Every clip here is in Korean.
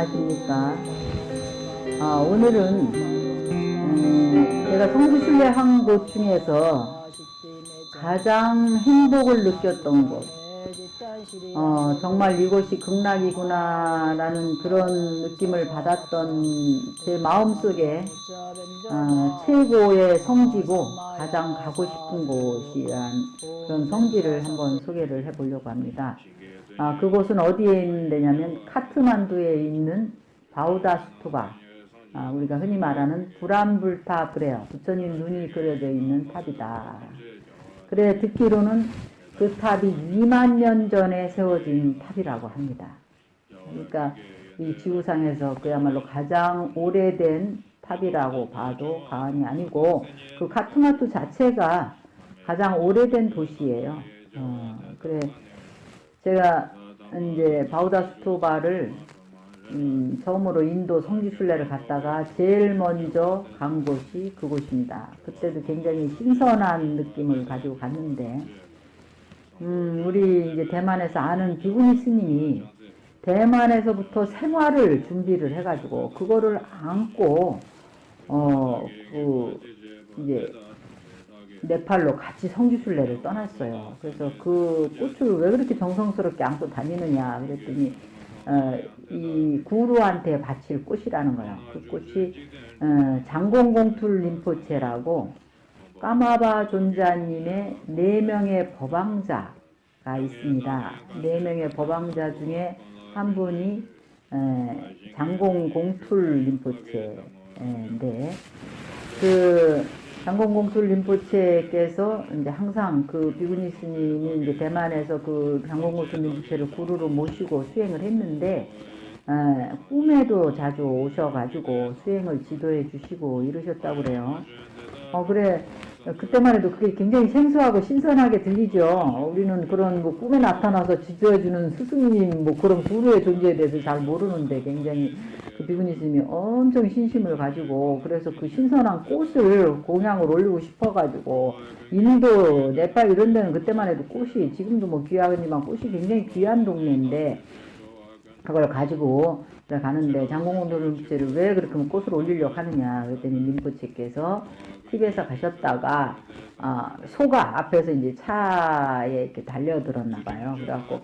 안녕하십니까. 아, 오늘은 음, 제가 성지순례 한 곳 중에서 가장 행복을 느꼈던 곳, 어, 정말 이곳이 극락이구나 라는 그런 느낌을 받았던 제 마음속에 어, 최고의 성지고 가장 가고 싶은 곳이란 그런 성지를 한번 소개를 해보려고 합니다. 아, 그곳은 어디에 있는 데냐면 카트만두에 있는 바우다스토바 아, 우리가 흔히 말하는 불안불타 그래요. 부처님 눈이 그려져 있는 탑이다. 그래 듣기로는 그 탑이 2만 년 전에 세워진 탑이라고 합니다. 그러니까 이 지구상에서 그야말로 가장 오래된 탑이라고 봐도 과언이 아니고 그 카트마투 자체가 가장 오래된 도시예요. 어, 그래 제가 이제 바우다스토바를 음, 처음으로 인도 성지순례를 갔다가 제일 먼저 간 곳이 그곳입니다. 그때도 굉장히 신선한 느낌을 가지고 갔는데, 음, 우리 이제 대만에서 아는 비구니 스님이 대만에서부터 생활을 준비를 해가지고 그거를 안고 어, 그 이제 네팔로 같이 성지순례를 떠났어요. 그래서 그 꽃을 왜 그렇게 정성스럽게 안고 다니느냐 그랬더니 어, 이 구루한테 바칠 꽃이라는 거예요. 그 꽃이 어, 장공공툴 림포체라고 까마바 존자님의 네 명의 법왕자가 있습니다. 네 명의 법왕자 중에 한 분이 에, 장공공툴 림포체인데 그 장공공툴 림포체께서 이제 항상 그 비구니 스님이 이제 대만에서 그 장공공툴 림포체를 구루로 모시고 수행을 했는데 에, 꿈에도 자주 오셔가지고 수행을 지도해 주시고 이러셨다고 그래요. 어 그래 그때만 해도 그게 굉장히 생소하고 신선하게 들리죠. 우리는 그런 뭐 꿈에 나타나서 지도해 주는 스승님 뭐 그런 구루의 존재에 대해서 잘 모르는데 굉장히 그 비구니 스님이 엄청 신심을 가지고 그래서 그 신선한 꽃을 공양을 올리고 싶어가지고 인도, 네팔 이런 데는 그때만 해도 꽃이 지금도 뭐 귀하니만 꽃이 굉장히 귀한 동네인데 그걸 가지고 내 가 가는데 장공원도 림포체를 왜 그렇게 꽃을 올리려고 하느냐 그랬더니 림포체께서 TV에서 가셨다가 아, 소가 앞에서 이제 차에 이렇게 달려들었나 봐요. 그래갖고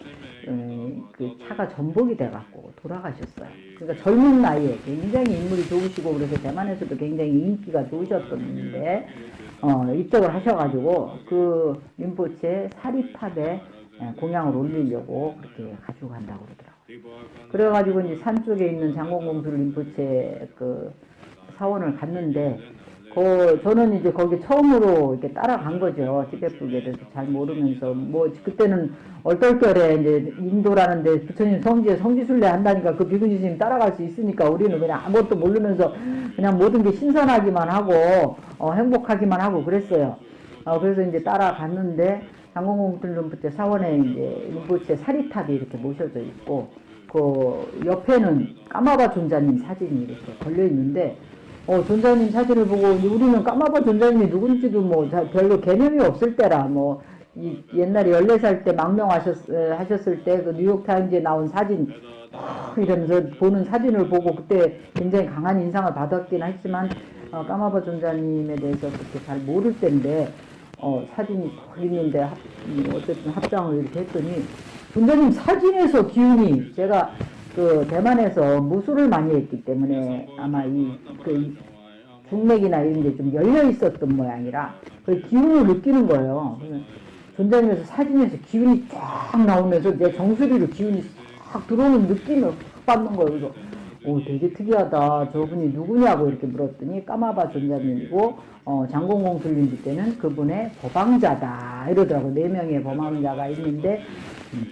음, 그 차가 전복이 돼갖고 돌아가셨어요. 그러니까 젊은 나이에 굉장히 인물이 좋으시고 그래서 대만에서도 굉장히 인기가 좋으셨던데 어, 입덕을 하셔가지고 그 림포체 사리탑에 예, 공양을 올리려고 그렇게 가지고 간다고 그러더라고요. 그래가지고 이제 산 쪽에 있는 장공공주 림포체 그 사원을 갔는데 그 저는 이제 거기 처음으로 이렇게 따라간 거죠. 티베트에 대해서 잘 모르면서 뭐 그때는 얼떨결에 이제 인도라는데 부처님 성지에 성지순례 한다니까 그 비구니 스님 따라갈 수 있으니까 우리는 그냥 아무것도 모르면서 그냥 모든 게 신선하기만 하고 어, 행복하기만 하고 그랬어요. 어, 그래서 이제 따라갔는데 장공공들 림포체 사원에 이제 림포체 사리탑이 이렇게 모셔져 있고 그 옆에는 까마바 존자님 사진이 이렇게 걸려 있는데 어 존자님 사진을 보고 우리는 까마바 존자님이 누군지도 뭐 자- 별로 개념이 없을 때라 뭐 이, 옛날에 14살 때 망명하셨 에, 하셨을 때 그 뉴욕 타임즈에 나온 사진 어, 이러면서 보는 사진을 보고 그때 굉장히 강한 인상을 받았긴 했지만 어, 까마바 존자님에 대해서 그렇게 잘 모를 때인데 어, 사진이 딱 있는데 합, 음, 어쨌든 합장을 이렇게 했더니 존자님 사진에서 기운이 제가 그 대만에서 무술을 많이 했기 때문에 아마 이그 중맥이나 이런 게 좀 열려 있었던 모양이라 그 기운을 느끼는 거예요. 그래서 존자님에서 사진에서 기운이 쫙 나오면서 내 정수리로 기운이 싹 들어오는 느낌을 확 받는 거예요. 그래서 오 되게 특이하다. 저분이 누구냐고 이렇게 물었더니 까마바 존자님이고 어, 장공공 들린지 때는 그분의 법왕자다 이러더라고. 네 명의 법왕자가 있는데 음,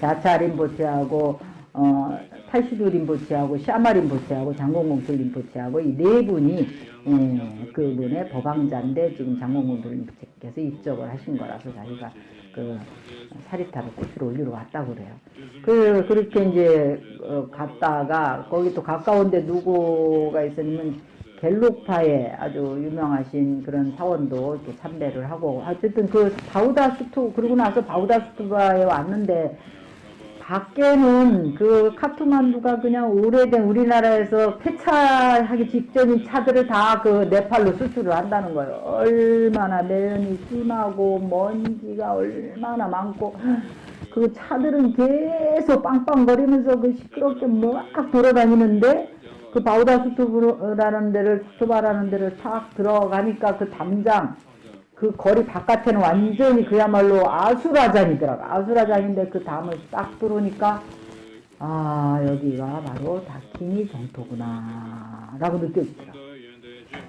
자차 림보체하고 어, 탈시두 림보체하고 샤마 림보체하고 장공공술 림보체하고 이 네 분이 예, 그분의 법왕자인데 지금 장공공술 림보체께서 입적을 하신 거라서 자기가 그 사리타를 꽃으로 올리러 왔다고 그래요. 그 그렇게 이제 어, 갔다가 거기 또 가까운데 누구가 있었냐면 갤록파의 아주 유명하신 그런 사원도 이렇게 참배를 하고 어쨌든 그 바우다스투 그러고 나서 바우다스투바에 왔는데 밖에는 그 카트만두가 그냥 오래된 우리나라에서 폐차하기 직전인 차들을 다 그 네팔로 수출을 한다는 거예요. 얼마나 매연이 심하고 먼지가 얼마나 많고 그 차들은 계속 빵빵거리면서 그 시끄럽게 막 돌아다니는데 그 바우다 수투브라는 데를 수투바라는 데를 탁 들어가니까 그 담장 그 거리 바깥에는 완전히 그야말로 아수라장이더라고. 아수라장인데 그 담을 딱 들어오니까 아 여기가 바로 다키니 정토구나 라고 느껴지더라고.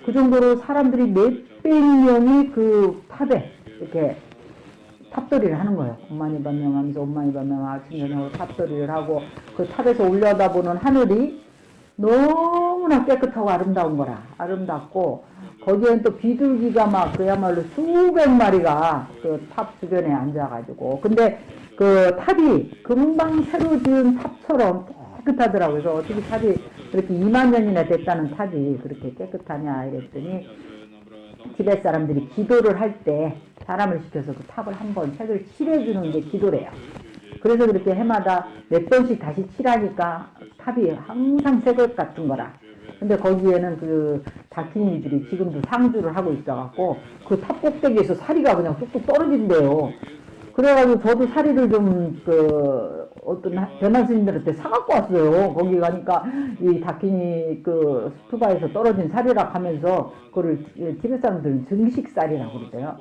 그 정도로 사람들이 몇백 명이 그 탑에 이렇게 탑돌이를 하는 거예요. 엄마니 반명 하면서 엄마니 반명 아침 저녁으로 탑돌이를 하고 그 탑에서 올려다보는 하늘이 너무나 깨끗하고 아름다운 거라. 아름답고 거기엔 또 비둘기가 막 그야말로 수백 마리가 그 탑 주변에 앉아가지고 근데 그 탑이 금방 새로 지은 탑처럼 깨끗하더라고요. 그래서 어떻게 탑이 그렇게 2만 년이나 됐다는 탑이 그렇게 깨끗하냐 이랬더니 티벳 사람들이 기도를 할 때 사람을 시켜서 그 탑을 한번 색을 칠해주는 게 기도래요. 그래서 그렇게 해마다 몇 번씩 다시 칠하니까 탑이 항상 새것 같은 거라. 근데 거기에는 그 다키니들이 지금도 상주를 하고 있어갖고 그 탑 꼭대기에서 사리가 그냥 뚝뚝 떨어진대요. 그래가지고 저도 사리를 좀 그 어떤 하- 대만 스님들한테 사갖고 왔어요. 거기 가니까 이 다키니 그 스투바에서 떨어진 사리라 하면서 그거를 티- 티베트 사람들은 증식살이라고 그러대요.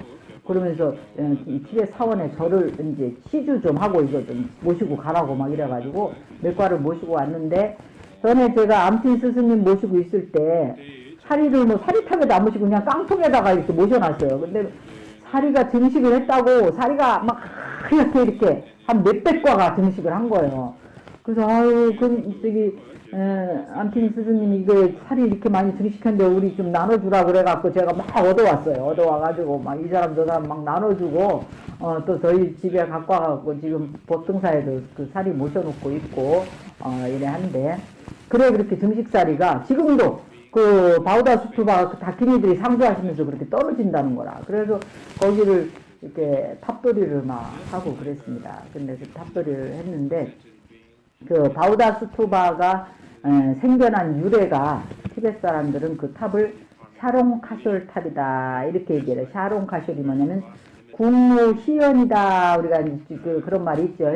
그러면서 어, 이 티베트 사원에 저를 이제 시주 좀 하고 이거 좀 모시고 가라고 막 이래가지고 몇 과를 모시고 왔는데 전에 제가 암틴 스승님 모시고 있을 때 사리를 뭐 사리탑에도 안 모시고 그냥 깡통에다가 이렇게 모셔놨어요. 근데 사리가 증식을 했다고 사리가 막 이렇게 이렇게 한 몇백 과가 증식을 한 거예요. 그래서 아유 그 저기 에, 암틴 스승님이 이거 살이 이렇게 많이 증식했는데 우리 좀 나눠주라 그래갖고 제가 막 얻어왔어요. 얻어와가지고 막 이 사람 저 사람 막 나눠주고 어, 또 저희 집에 갖고 와갖고 지금 보통사에도 그 살이 모셔놓고 있고 어, 이래 한데 그래 그렇게 증식살이가 지금도 그 바우다 수투바 그 다키니들이 상주하시면서 그렇게 떨어진다는 거라. 그래서 거기를 이렇게 탑돌이를 막 하고 그랬습니다. 근데 그 탑돌이를 했는데 그 바우다 스투바가 에, 생겨난 유래가 티베트 사람들은 그 탑을 샤롱 카쇼 탑이다 이렇게 얘기해요. 샤롱 카쇼이 뭐냐면 국무 희연이다 우리가 그 그런 말이 있죠.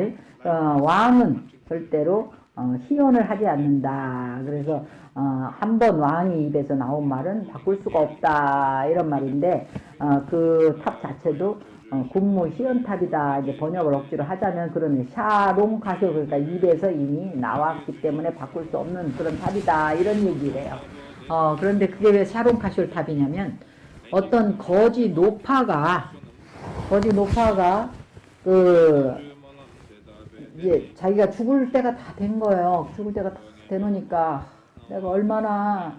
어, 왕은 절대로 어, 희연을 하지 않는다. 그래서 어, 한 번 왕이 입에서 나온 말은 바꿀 수가 없다 이런 말인데 어, 그 탑 자체도 어, 군무 희연탑이다 이제 번역을 억지로 하자면 그러면 샤롱 가쇼 그러니까 입에서 이미 나왔기 때문에 바꿀 수 없는 그런 탑이다 이런 얘기래요. 어 그런데 그게 왜 샤롱 가쇼 탑이냐면 어떤 거지 노파가 거지 노파가 그 이제 자기가 죽을 때가 다 된 거예요. 죽을 때가 다 되놓으니까 내가 얼마나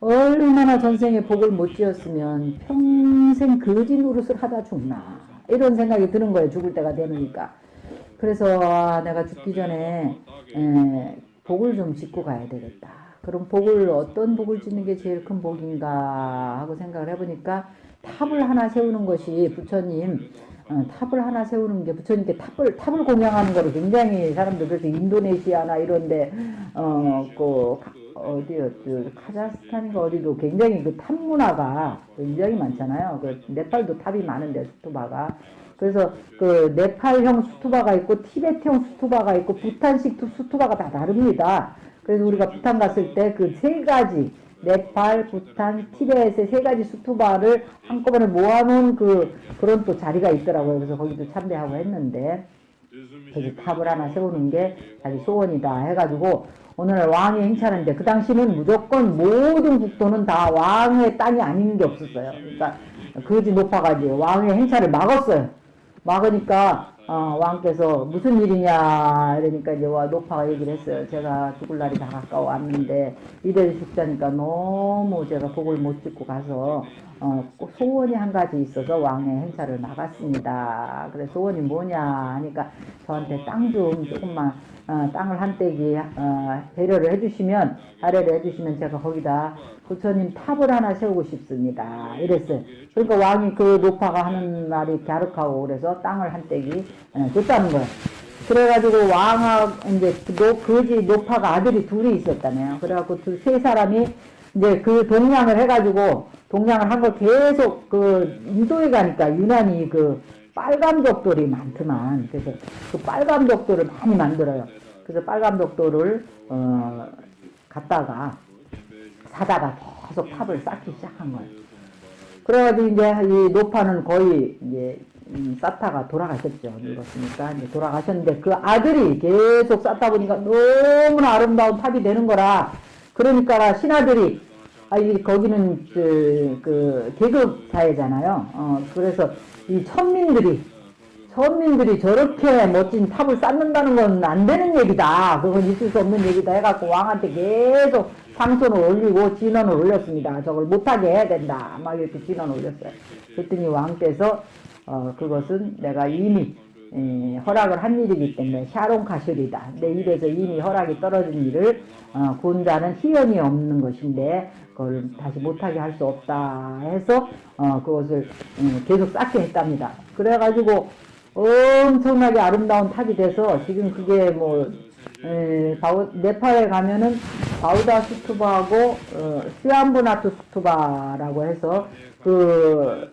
얼마나 전생에 복을 못 지었으면 평생 거지 노릇을 하다 죽나 이런 생각이 드는 거예요. 죽을 때가 되니까. 그래서 아, 내가 죽기 전에 에, 복을 좀 짓고 가야 되겠다. 그럼 복을 어떤 복을 짓는 게 제일 큰 복인가 하고 생각을 해보니까 탑을 하나 세우는 것이 부처님 어, 탑을 하나 세우는 게 부처님께 탑을 탑을 공양하는 거를 굉장히 사람들 그래서 인도네시아나 이런데 어그 어디였죠 카자흐스탄인가 어디도 굉장히 그 탑 문화가 굉장히 많잖아요. 그 네팔도 탑이 많은데 수투바가 그래서 그 네팔형 수투바가 있고 티베트형 수투바가 있고 부탄식 투- 수투바가 다 다릅니다. 그래서 우리가 부탄 갔을 때 그 세 가지 네팔, 부탄, 티베트의 세 가지 수투바를 한꺼번에 모아놓은 그 그런 또 자리가 있더라고요. 그래서 거기도 참배하고 했는데 저기 탑을 하나 세우는 게 자기 소원이다 해가지고 오늘 왕이 행차하는데 그 당시는 무조건 모든 국도는 다 왕의 땅이 아닌 게 없었어요. 그러니까 거지 높아가지고 왕의 행차를 막았어요. 막으니까 어, 왕께서 무슨 일이냐 이러니까 이제 와 노파가 얘기를 했어요. 제가 죽을 날이 다 가까워 왔는데 이래 죽자니까 너무 제가 복을 못 짓고 가서 어, 꼭 소원이 한 가지 있어서 왕의 행사를 나갔습니다. 그래 소원이 뭐냐 하니까 저한테 땅 좀 조금만 어, 땅을 한 떼기 어, 배려를 해주시면 아래를 해주시면 제가 거기다 부처님 탑을 하나 세우고 싶습니다. 이랬어요. 그러니까 왕이 그 노파가 하는 말이 갸륵하고 그래서 땅을 한 떼기 어, 줬다는 거예요. 그래가지고 왕하 이제 노, 그지 노파가 아들이 둘이 있었다네요. 그래갖고 두, 세 사람이 이제 그 동양을 해가지고 동양을 한 걸 계속 그 인도에 가니까 유난히 그 빨간 벽돌이 많더만. 그래서 그 빨간 벽돌을 많이 만들어요. 그래서 빨간 벽돌을 어 갖다가 사다가 계속 탑을 쌓기 시작한 거예요. 그래가지고 이제 이 노파는 거의 이제 음, 쌓다가 돌아가셨죠. 늙었으니까 이제 돌아가셨는데 그 아들이 계속 쌓다 보니까 너무나 아름다운 탑이 되는 거라 그러니까 신하들이 아 이 거기는 그, 그 계급 사회잖아요. 어 그래서 이 천민들이 천민들이 저렇게 멋진 탑을 쌓는다는 건 안 되는 얘기다. 그건 있을 수 없는 얘기다 해갖고 왕한테 계속 상손을 올리고 진언을 올렸습니다. 저걸 못하게 해야 된다. 막 이렇게 진언을 올렸어요. 그랬더니 왕께서 어, 그것은 내가 이미 에, 허락을 한 일이기 때문에 샤론카실이다. 내 입에서 이미 허락이 떨어진 일을 어, 군자는 희연이 없는 것인데 그걸 다시 못하게 할 수 없다 해서 어, 그것을 음, 계속 쌓게 했답니다. 그래가지고 엄청나게 아름다운 탑이 돼서 지금 그게 뭐 에, 바우, 네팔에 가면은 바우다 스투바하고 어, 스암브나투 스투바라고 해서 그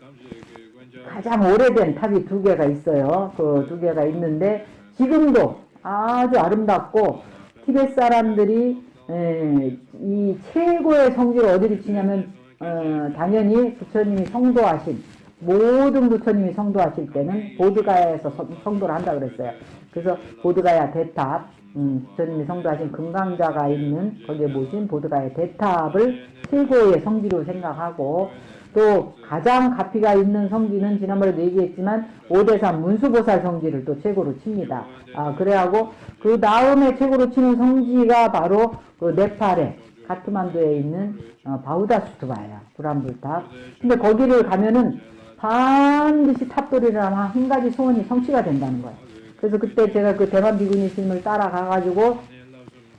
가장 오래된 탑이 두 개가 있어요. 그 두 개가 있는데 지금도 아주 아름답고 티베트 사람들이 에, 이 최고의 성지를 어디를 치냐면 어, 당연히 부처님이 성도하신 모든 부처님이 성도하실 때는 보드가야에서 성- 성도를 한다 그랬어요. 그래서 보드가야 대탑 음, 부처님이 성도하신 금강자가 있는 거기에 모신 보드가야 대탑을 최고의 성지로 생각하고 또 가장 가피가 있는 성지는 지난번에도 얘기했지만 오대산 문수보살 성지를 또 최고로 칩니다. 아 그래하고 그 다음에 최고로 치는 성지가 바로 그 네팔의 카트만두에 있는 어, 바우다수트바예요. 불안불탑. 근데 거기를 가면은 반드시 탑돌이라는 한 가지 소원이 성취가 된다는 거예요. 그래서 그때 제가 그 대만 비구니스님을 따라가가지고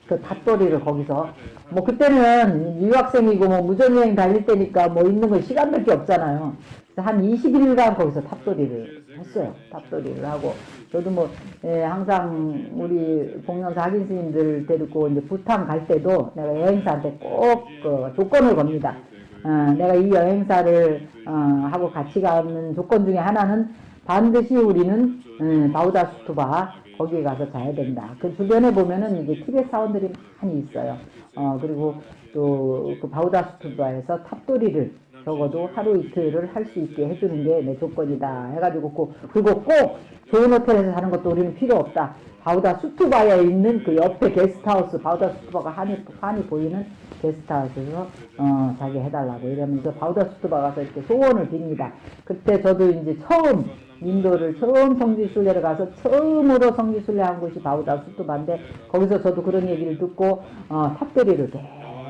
그 탑돌이를 거기서 뭐 그때는 유학생이고 뭐 무전여행 다닐 때니까 뭐 있는 건 시간밖에 없잖아요. 그래서 한 21일간 거기서 탑돌이를 했어요. 탑돌이를 하고 저도 뭐 예, 항상 우리 공연사 학인 스님들 데리고 이제 부탄 갈 때도 내가 여행사한테 꼭 그 조건을 겁니다. 어, 내가 이 여행사를 어, 하고 같이 가는 조건 중에 하나는 반드시 우리는 음, 바우다 수투바 거기에 가서 자야 된다. 그 주변에 보면은 이제 티베트 사원들이 많이 있어요. 어 그리고 또 그 바우다 수투바에서 탑돌이를 적어도 하루 이틀을 할 수 있게 해주는 게 내 조건이다. 해가지고 꼭 그리고 꼭 좋은 호텔에서 사는 것도 우리는 필요 없다. 바우다 수투바에 있는 그 옆에 게스트하우스 바우다 수투바가 한이 한이 보이는 게스트하우스에서 어 자기 해달라고 이러면서 바우다 수투바 가서 이렇게 소원을 빕니다. 그때 저도 이제 처음 인도를 처음 성지순례를 가서 처음으로 성지순례 한 곳이 바우다 수투바인데 거기서 저도 그런 얘기를 듣고 어, 탑들이를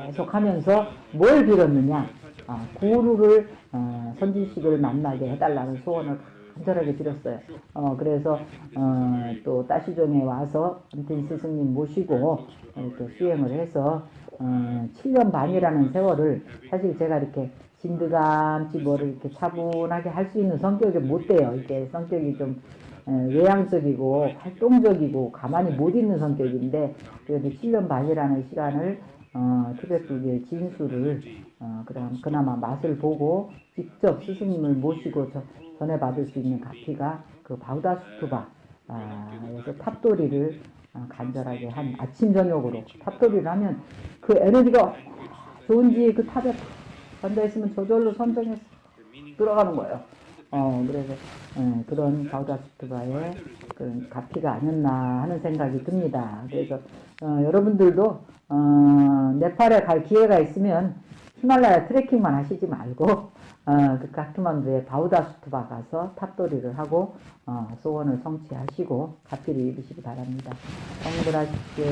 계속 하면서 뭘 빌었느냐 어, 구루를 어, 선지식을 만나게 해달라는 소원을 간절하게 드렸어요. 어, 그래서 어, 또 따시종에 와서 암튼 스승님 모시고 이렇게 수행을 해서 어, 7년 반이라는 세월을 사실 제가 이렇게 진드감치 뭐를 이렇게 차분하게 할 수 있는 성격이 못 돼요. 이게 성격이 좀 에, 외향적이고 활동적이고 가만히 못 있는 성격인데 그래도 7년 반이라는 시간을 어, 티베트의 진수를 어, 그럼 그나마 맛을 보고 직접 스승님을 모시고 저, 전해받을 수 있는 가피가 그 바우다 수투바 아, 그래서 탑돌이를 어, 간절하게 한 아침 저녁으로 탑돌이를 하면 그 에너지가 좋은지 그 탑에 앉아 있으면 저절로 선정해서 들어가는 거예요. 어 그래서 예, 그런 바우다 수투바의 그런 가피가 아니었나 하는 생각이 듭니다. 그래서 어, 여러분들도 어, 네팔에 갈 기회가 있으면 히말라야 트레킹만 하시지 말고 어, 그 카트만두의 바우다 수투바 가서 탑돌이를 하고 어, 소원을 성취하시고 가피를 입으시기 바랍니다. 성불하십시오.